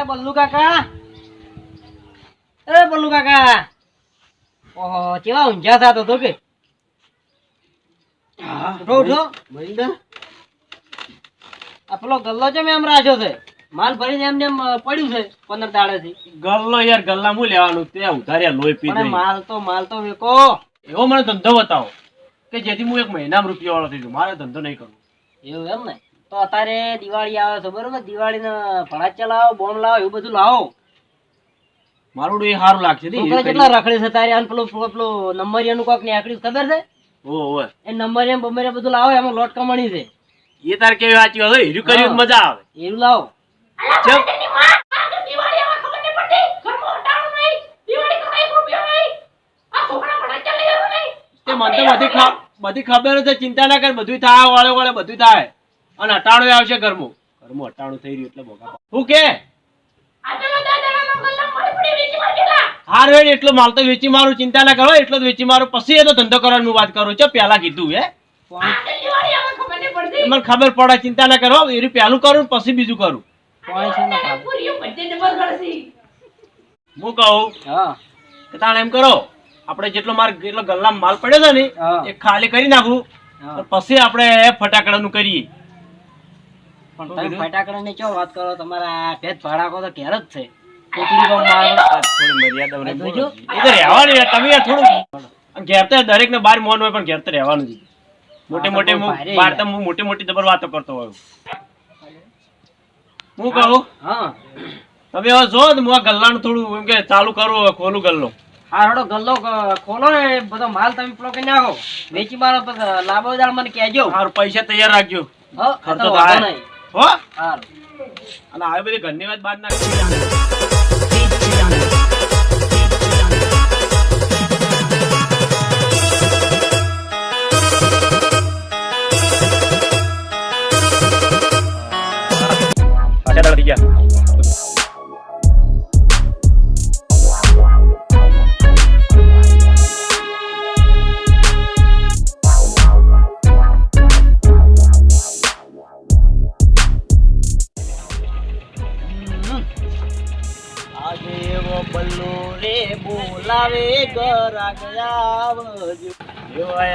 એ બલ્લુ કાકા. એ બલ્લુ કાકા. ઓહો કેવા ઊંઝા થતો તો કે. ઉઠો ઉઠો. મહિન્દર આ પેલો ગલ્લો છે મેં એમ રાખ્યો છે? માલ ભરીને એમ નેમ પડ્યું છે પંદર દાડેથી. ગલ્લો યાર ગલ્લા હું લેવાનું? તે ઉધાર્યા લોહી પી માલ તો માલ તો વેકો. એવો મને ધંધો બતાવો. કે જેથી હું એક મહિનામાં રૂપિયા વાળો થઈ જાઉં. મારે ધંધો નહીં કરવો. એવું એમ ને? તો અત્યારે દિવાળી આવે છે બરોબર? દિવાળીના ભડાચા લાવો બોમ્બ લાવો એવું બધું લાવો. મારું એ સારું લાગશે કેટલા રખડે છે તારે? અને પેલું પેલું નંબરિયાનું કોક નીકળ્યું ખબર છે? ઓ ઓય એ નંબરિયા બમરિયા બધું લાવો એમાં લોટ કમાણી છે. એ તાર કેવી વાંચી હોય? હીરું કર્યું મજા આવે. એવું લાવો. ચમ. તે મને તો બધી બધી ખબર છે ચિંતા ના કર બધું થાય વાળે વાળે બધું થાય. અને અટાણું આવશે ઘરમાં. ઘરમાં અટાણું થઈ રહ્યું એટલે બોગા હું કે? હાર એટલો માલ તો વેચી મારું ચિંતા ના કરો એટલો જ વેચી મારું. પછી એનો ધંધો કરવાની હું વાત કરું છું. પેલા કીધું હે? મને ખબર પડે ચિંતા ના કરો. એ પેલું કરું પછી બીજું કરું. ને. હું કહું કે તાણ એમ કરો આપણે જેટલો માર એટલો ગલ્લા માલ પડ્યો છે ને. એ ખાલી કરી નાખું. પછી આપણે ફટાકડાનું કરીએ. પણ તમે ફટાકડાની ચો વાત કરો તમારા ભેદ ભાડાકો તો ઘેર જ છે. દરેક ને બાર મોન હોય પણ ઘેર તો રહેવાનું જ મોટે મોટે હું બાર તો હું મોટી મોટી જબર વાતો કરતો હોય હું કહું? હા તમે હવે જો ને હું ગલ્લાનું થોડું એમ કે ચાલુ કરું ખોલું ગલ્લો. હા હડો ગલ્લો ખોલો ને બધો માલ તમે પેલો કે નાખો. વેચી મારો લાભો લાંબો દાળ મને કહેજો. પૈસા તૈયાર રાખજો. ખર્ચો થાય. હો? અને આવી બધી ઘરની વાત બાદ નાખી થઈ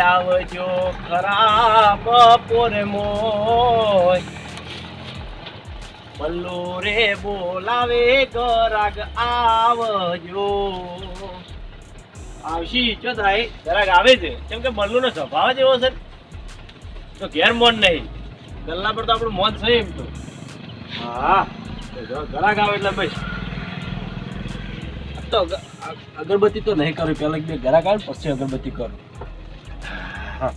આવજો બપોરે મોય. બલ્લુ રે બોલાવે, ગરાગ આવજો. આવશી ઈચ્છો થાય ગરાગ આવે છે. કેમ કે મલ્લુ નો સ્વભાવ જ એવો છે તો ઘેર મોન નહીં. ગલ્લા પર તો આપણું મોન છે એમ તો. હા ગરાગ આવે એટલે આ તો અગરબત્તી તો નહીં કરું પેલા બે ઘરા કાઢ પછી અગરબત્તી કરું. હા.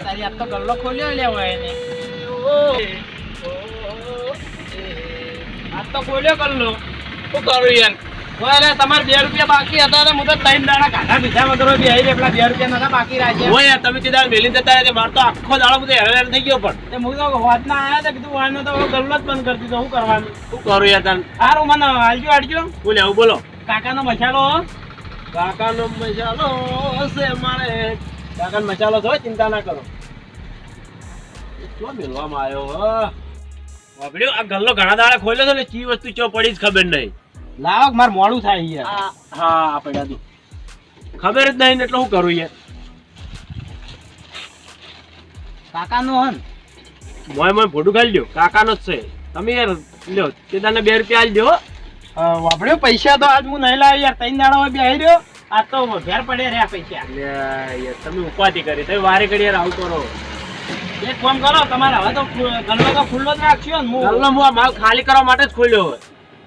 તારી આ તો ગલ્લો ખોલ્યો લેવો એને. આ તો ખોલ્યો કરલો શું કરું યાર? ઓય તમારે બે રૂપિયા બાકી હતા તો હું તો ત્રણ દાડા કાઢા પીધા વગર બે પેલા બે રૂપિયા નતા બાકી રાખે યાર તમે કીધા વેલી જતા રહ્યા મારે તો આખો દાડો બધો હેરાન થઈ ગયો પણ. તે હું તો વાતના આયા હતા કીધું વાનો તો ગલ્લો જ બંધ કરી દીધો શું કરવાનું? શું કરું યાર તાન? સારું મને હાલજો હાલજો. બોલે આવું બોલો. કાકાનો મસાલો કાકાનો મસાલો હશે મારે. કાકાનો મસાલો તો ચિંતા ના કરો. શું મેલવામાં આવ્યો વાપડ્યો આ ગલ્લો ઘણા દાડા ખોલ્યો છે ને ચી વસ્તુ ચો પડી જ ખબર નહીં. લાવ માર મોડું થાય યાર હા પડ્યા તું ખબર જ નહીં એટલે હું કરું યાર. કાકાનો હન. મોય મોય ફોટું ખાલી લ્યો. કાકાનો જ છે. તમે યાર લ્યો તે તને બે રૂપિયા આલી દો વાપડ્યો પૈસા તો આજ હું નહીં લાવ્યો યાર. ત્રણ દાડા બે બેહી રહ્યો. આ તો ઘેર પડે રહ્યા પૈસા. યાર તમે ઉપાધિ કરી. તમે વારે ઘડી યાર આવું કરો. એક કામ કરો તમારે હવે તો ગલ્લો તો ખુલ્લો જ રાખશો ને હું. ગલ્લો હું માલ ખાલી કરવા માટે જ ખોલ્યો હોય.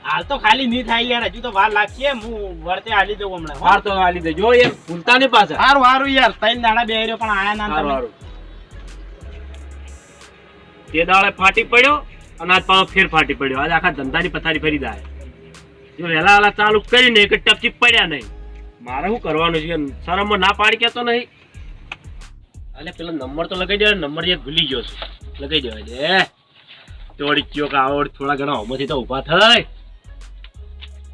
હાલ તો ખાલી નહીં થાય યાર હજુ તો વાર લાગશે. હું વર્તે હાલી દઉં હમણાં વાર તો આલી દેજો એ ભૂલતા નહીં પાછા. હારું હારું યાર તૈન દાડા બે રહ્યો પણ આયા ના તમે. હારું. તે દાડે ફાટી પડ્યો અને આજ પાછો ફેર ફાટી પડ્યો. આજ આખા ધંધાની પથારી ફરી જાય. જો વહેલા વહેલા ચાલુ કરીને એક ટપચી પડ્યા નહીં. મારે શું કરવાનું છે? શરમમાં ના પાડી કેતો નહીં. અલે પેલો નંબર તો લગાઈ દેવાય નંબર જે ભૂલી ગયો છે. લગાઈ દેવાય દે તોડી ચિયો કે આવડ થોડા ઘણા હોમાંથી તો ઊભા થાય.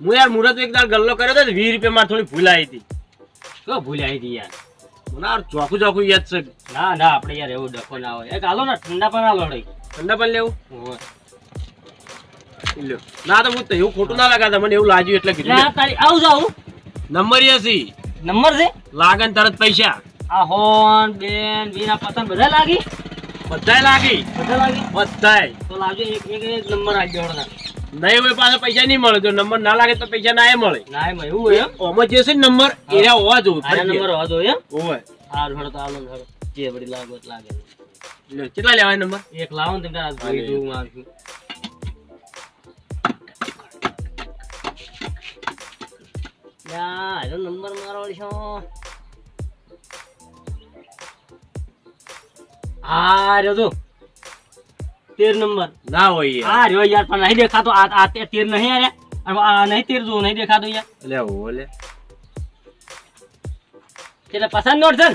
હું યાર મુરત એક દાળ ગલ્લો કર્યો હતો વીસ રૂપિયા માં થોડી ભૂલ આવી હતી. કયો ભૂલી આવી હતી યાર? મને ચોખ્ખું ચોખ્ખું યાદ છે. ના ના આપણે યાર એવું ડખો ના હોય. એક આલો ને ઠંડા પણ આલો રહી ઠંડા પણ લેવું? લ્યો. ના તો હું એવું ખોટું ના લગાતા મને એવું લાગ્યું એટલે કીધું. તારી આવું જાવું નંબર હસી નંબર છે? લાગન તરત પૈસા. આ હોન બેન વીના પતંગ બધા લાગી? બધાય લાગી? બધા લાગી? બધાય. તો લાવજો એક એક નંબર આપજો હળના નહીં હોય પાસે પૈસા નહીં મળે. જો નંબર ના લાગે તો પૈસા ના મળે. ના એમાં એવું હોય ઓમાં જે છે નંબર એ હોવા જોવું નંબર હોવા જોઈએ હોય. હારું હળો તો આલો ને જે બધી લાગો. લાગે કેટલા લેવાય નંબર? એક લાવો ને તમે જોઈ જોઉં મારશું યા એનો નંબર મારો છો હા રહ્યો તો. તેર નંબર. ના હોય હા રહ્યો યાર પણ નહીં દેખાતો. આ આ તેર નહીં અરે આ નહીં તેર જો નહીં દેખાતો યાર. લે હો લે. એટલે પસંદ નોટ છે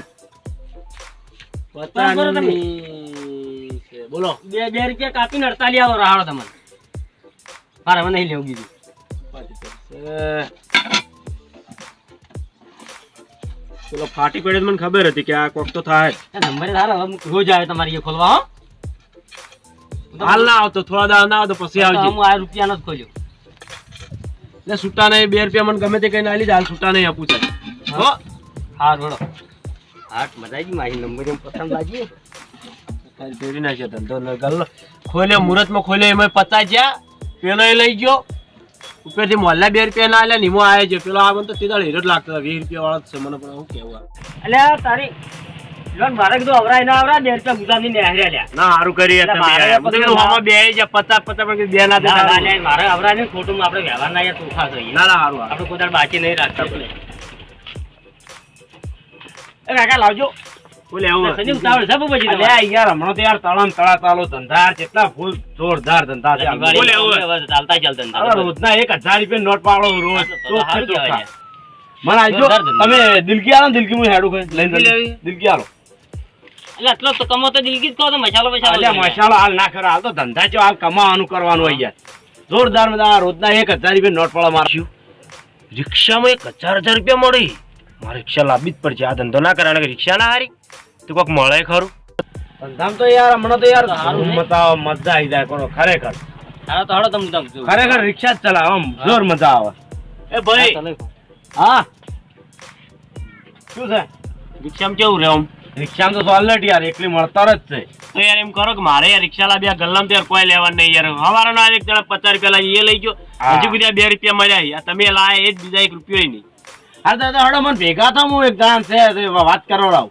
પસંદ કરો તમે. બોલો. બે બે રૂપિયા કાપીને અડતાલી આવો રાહડો તમને. મારે હવે નહીં લેવું કીધું પેલો ફાટી પડે મને ખબર હતી કે આ કોક તો થાય. નંબર સારો રોજ આવે તમારી ખોલવા હો. હાલ ના આવતો થોડા દાડા ના આવતો પછી આવજો. હું આ રૂપિયાનો જ ખોલ્યો. એટલે છૂટા નહીં બે રૂપિયા મને ગમે તે કઈ ના હાલ છૂટા નહીં આપું છે. હો? હા. રોડો. હાટ મજા આવી મારી નંબર એમ પસંદ લાગી. ફેરી નાખ્યો ધંધો ને ગલ્લો ખોલ્યો મુહૂર્તમાં ખોલ્યો એમાં પચાસ જ્યાં પેલો એ લઈ ગયો. ઉપરથી મોહલ્લા બે રૂપિયા ના આલ્યા નીમો આવે છે. પેલો આ મને તો સીધા હીરો જ લાગતો હતો વીસ રૂપિયા વાળો છે મને પણ હું કેવું એટલે તારી લોન મારે કીધું અવરાય ના અવરાય બે રૂપિયા ગુલાબની નેહર્યા લ્યા. ના સારું કરી તમે બે આવી પચાસ પચાસ પણ બે ના ના, ના, ના, મારે અવરાય ને ખોટું આપણે વ્યવહાર ના યાર તોફા ના ના આપણે કોઈ બાકી નહીં રાખતા એ કાકા લાવજો. ને તમે દિલકી આલો દિલકી હું હેડું લઈ. દિલકી આલો. એટલે આટલો તો કમો તો દિલગીત કહો તો મસાલો મસાલો એટલે મસાલો હાલ ના કરો હાલ તો ધંધા છે હાલ કમાવાનું કરવાનું હોય યાર. જોરદાર બધા રોજના એક હજાર રૂપિયા નોટ પડવા મારશું રિક્ષામાં એક હજાર હજાર રૂપિયા મળી. મારે રિક્ષા લાવવી જ પડશે. આ ધંધો ના કરે રિક્ષા ના હારી. તો કોક મળે ખરું? ધંધામાં તો યાર હમણાં તો યાર સારું. મજા મજા આવી જાય કોનો ખરેખર. હાલો તો હળો તમે તમે ખરેખર રિક્ષા જ ચલાવ આમ જોર મજા આવે. એ ભાઈ. હા. શું છે? રિક્ષામાં કેવું રહે આમ રિક્ષામાં તો સોલેટ યાર એકલી મળતર જ છે. તો યાર એમ કરો કે મારે યાર રિક્ષા લાવ્યા ગલ્લામ તો યાર કોઈ લેવા નહીં યાર. હવારો ના એક જણા પચાસ રૂપિયા લાવી એ લઈ ગયો. હજુ સુધી બે રૂપિયા મળ્યા તમે લાયા એ જ બીજા એક રૂપિયો નહીં. હા દાદા હડો મને ભેગા થા હું એક ગામ છે વાત કરાવડાવ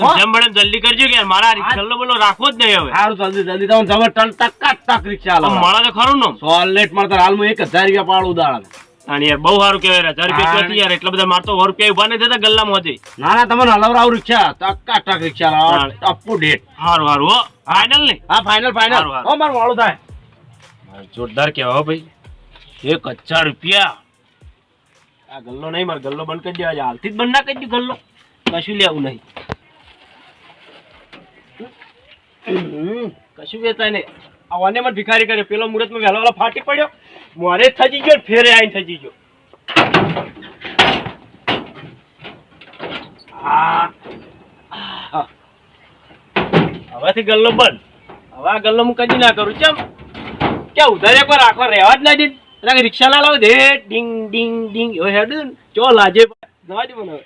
હો? જેમ બને જલ્દી કરજો કે મારા રિક્ષા બોલો રાખવો જ નહીં હવે. સારું જલ્દી જલ્દી તમે જબર ટન ટકા ટક રિક્ષા મળે તો ખરું ને સોલેટ મળતા હાલ હું એક હજાર રૂપિયા પાડું ઉદાહરણ. અને બહુ સારું કહેવાય હજાર રૂપિયા હા. યાર એટલા બધા મારતો સો રૂપિયા ઊભા નહીં થતા ગલ્લામાં હજી. ના ના તમને હલવરાવ રિક્ષા ટકા ટક રિક્ષા લાવો હા. ટપ્પુ ડેટ સારું સારું હો. ફાઇનલ ને? હા ફાઇનલ ફાઇનલ સારું, સારું. હો મારું મોડું થાય. જોરદાર કહેવા હો ભાઈ. એક હજાર રૂપિયા. આ ગલ્લો નહીં મારે ગલ્લો બંધ કરી દેવા છે. હાલથી જ બંધ ના કરી દઉં ગલ્લો. કશું લેવું નહીં. કશું વેચાય નહીં. આ વાને મને ભિખારી કર્યો. પેલો મુહૂર્તમાં વહેલો વહેલો ફાટી પડ્યો. મારે થજી ગયો ફેરે આવીને થજી ગયો. હવેથી ગલ્લો બંધ. હવે આ ગલ્લો હું કદી ના કરું. ચમ. ક્યાં ઉધાર એકવાર રાખવા રહેવા જ ના દીધ રિક્ષા લાવો. દે ડિંગ ડિંગ ડિંગ. એવો હેડ ચો લાજે. જવા દે મને.